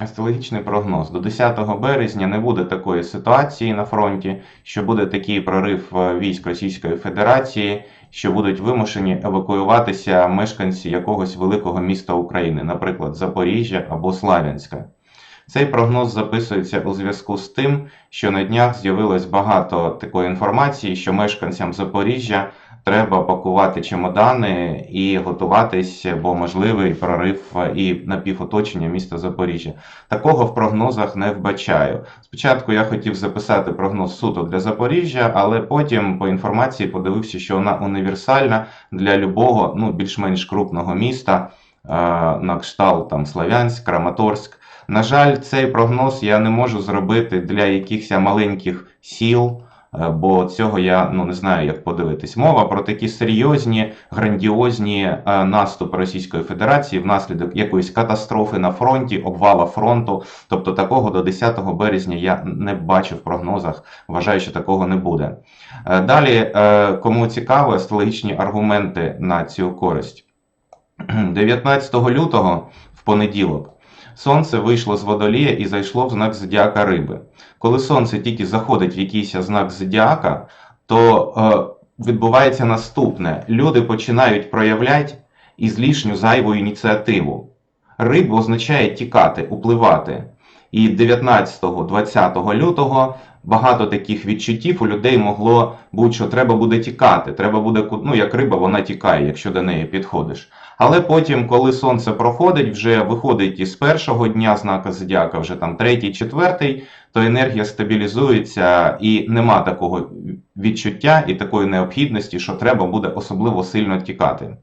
Астрологічний прогноз. До 10 березня не буде такої ситуації на фронті, що буде такий прорив е, військ Російської Федерації, що будуть вимушені евакуюватися мешканці якогось великого міста України, наприклад, Запоріжжя або Славянська. Цей прогноз записується у зв'язку з тим, що на днях з'явилось багато такої інформації, що мешканцям Запоріжжя треба пакувати чемодани і готуватись, бо можливий прорив і напівоточення міста Запоріжжя. Такого в прогнозах не вбачаю. Спочатку я хотів записати прогноз суто для Запоріжжя, але потім по інформації подивився, що вона універсальна для любого ну, більш-менш крупного міста, е, на кшталт там Славянськ, Краматорськ. На жаль, цей прогноз я не можу зробити для якихось маленьких сіл. Е, Бо цього я ну не знаю, як подивитись. Мова про такі серйозні, грандіозні е, наступи Російської Федерації внаслідок якоїсь катастрофи на фронті, обвала фронту. Тобто такого до 10 березня я не бачу в прогнозах. Вважаю, що такого не буде. Е, Далі, кому цікаво, астрологічні аргументи на цю користь. 19 лютого в понеділок. Сонце вийшло з водолія і зайшло в знак зодіака риби. Коли сонце тільки заходить в якийсь знак зодіака, то е, відбувається наступне: люди починають проявляти ізлішню зайву ініціативу. Рибу означає тікати, upливати. І 19-20 лютого багато таких відчуттів у людей могло бути, що треба буде тікати. Треба буде, ну як риба, вона тікає, якщо до неї підходиш. Але потім, коли сонце проходить, вже виходить із першого дня знака зодіака, вже там третій, четвертий, то енергія стабілізується і нема такого відчуття і такої необхідності, що треба буде особливо сильно тікати.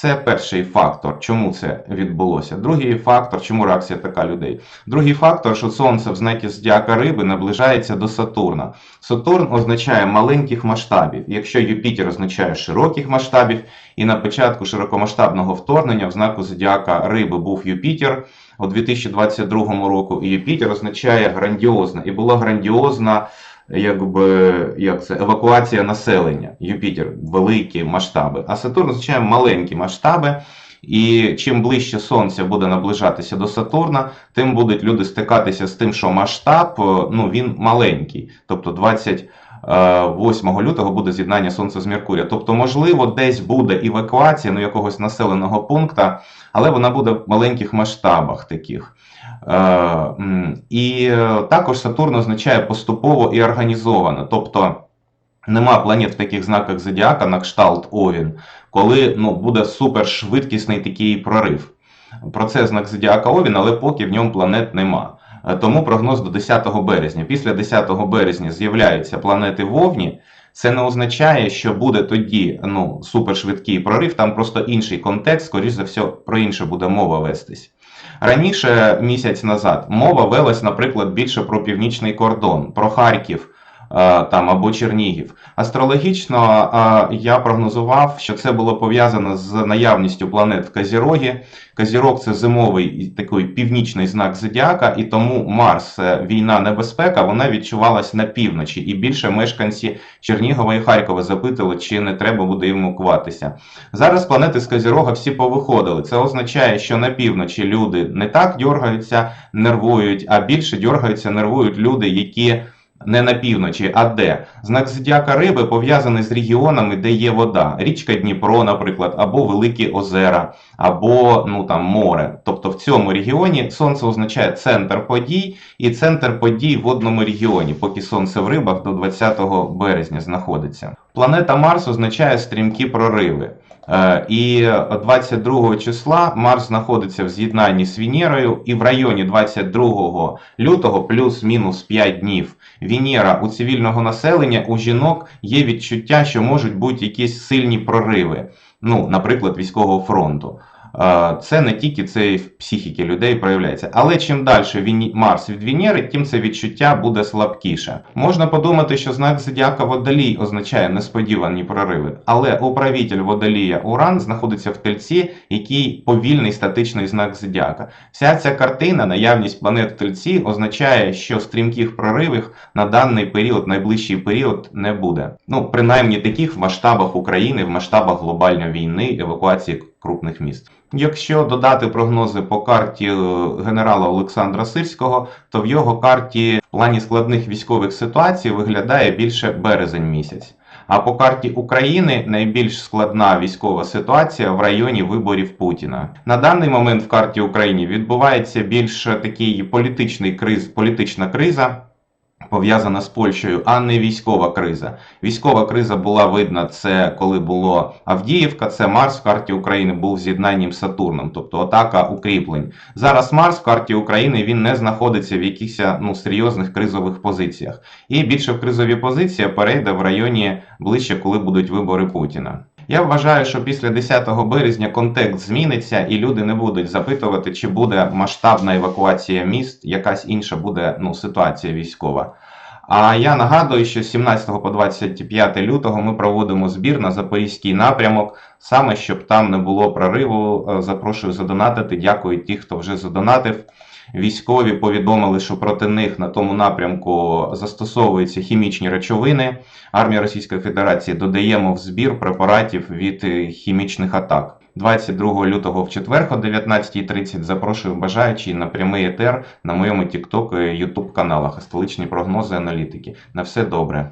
Це перший фактор, чому це відбулося. Другий фактор, чому реакція така людей. Другий фактор, що сонце в знакі зодіака риби наближається до Сатурна. Сатурн означає маленьких масштабів. Якщо Юпітер означає широких масштабів, і на початку широкомасштабного вторгнення в знаку зодіака риби був Юпітер у 2022 року, і Юпітер означає грандіозна. І була грандіозна якби як це евакуація населення. Юпітер великі масштаби, а Сатурн означає маленькі масштаби. І чим ближче Сонце буде наближатися до Сатурна, тим будуть люди стикатися з тим, що масштаб е, ну, він маленький. Тобто 28 лютого буде з'єднання Сонця з Меркурія. Тобто, можливо, десь буде евакуація ну, якогось населеного пункту, але вона буде в маленьких масштабах таких. Е, І е, також Сатурн означає поступово і організовано. Тобто нема планет в таких знаках зодіака на кшталт Овін, коли ну, буде супершвидкісний такий прорив. Про це знак зодіака Овін, але поки в ньому планет нема. Е, Тому прогноз до 10 березня. Після 10 березня з'являються планети в Овні. Це не означає, що буде тоді ну, супершвидкий прорив, там просто інший контекст, скоріш за все, про інше буде мова вестись. Раніше, місяць назад, мова велась, наприклад, більше про північний кордон, про Харків там або Чернігів. Астрологічно е, я прогнозував, що це було пов'язано з наявністю планет в Казірогі. Казірог це зимовий такий північний знак зодіака, і тому Марс, е, війна, небезпека, вона відчувалась на півночі. І більше мешканці Чернігова і Харкова запитали, чи не треба буде евакуватися. Зараз планети з Казірога всі повиходили. Це означає, що на півночі люди не так дергаються, нервують, а більше дергаються, нервують люди, які не на півночі, а де. Знак зодіака риби пов'язаний з регіонами, де є вода. Річка Дніпро, наприклад, або Великі озера, або ну там море. Тобто в цьому регіоні сонце означає центр подій і центр подій в одному регіоні, поки сонце в рибах до 20 березня знаходиться. Планета Марс означає стрімкі прориви. Е, І 22 числа Марс знаходиться в з'єднанні з Венерою, і в районі 22 лютого плюс-мінус 5 днів Венера у цивільного населення у жінок є відчуття, що можуть бути якісь сильні прориви, ну, наприклад, військового фронту. Це не тільки це і в психіки людей проявляється. Але чим далі Марс від Венери, тим це відчуття буде слабкіше. Можна подумати, що знак зодіака Водолій означає несподівані прориви, але управитель Водолія Уран знаходиться в тельці, який повільний статичний знак зодіака. Вся ця картина, наявність планет в тельці, означає, що стрімких проривів на даний період, найближчий період, не буде. Ну, принаймні таких в масштабах України, в масштабах глобальної війни, евакуації крупних міст. Якщо додати прогнози по карті е, генерала Олександра Сирського, то в його карті в плані складних військових ситуацій виглядає більше березень місяць. А по карті України найбільш складна військова ситуація в районі виборів Путіна. На даний момент в карті України відбувається більш такий політичний криз, політична криза. Пов'язана з Польщею, а не військова криза. Військова криза була видна це коли було Авдіївка, це Марс в карті України був з'єднанням з Сатурном, тобто атака укріплень. Зараз Марс в карті України він не знаходиться в якихось ну, серйозних кризових позиціях. І більше в кризові позиції перейде в районі ближче, коли будуть вибори Путіна. Я вважаю, що після 10 березня контекст зміниться, і люди не будуть запитувати, чи буде масштабна евакуація міст, якась інша буде ну, ситуація військова. А я нагадую, що з 17 по 25 лютого ми проводимо збір на запорізький напрямок, саме щоб там не було прориву. Е, Запрошую задонатити. Дякую ті, хто вже задонатив. Військові повідомили, що проти них на тому напрямку застосовуються хімічні речовини. Армія Російської Федерації додаємо в збір препаратів від е, хімічних атак. 22 лютого в четвер о 19.30 запрошую бажаючі на прямий етер на моєму TikTok і YouTube каналах столичні прогнози аналітики. На все добре.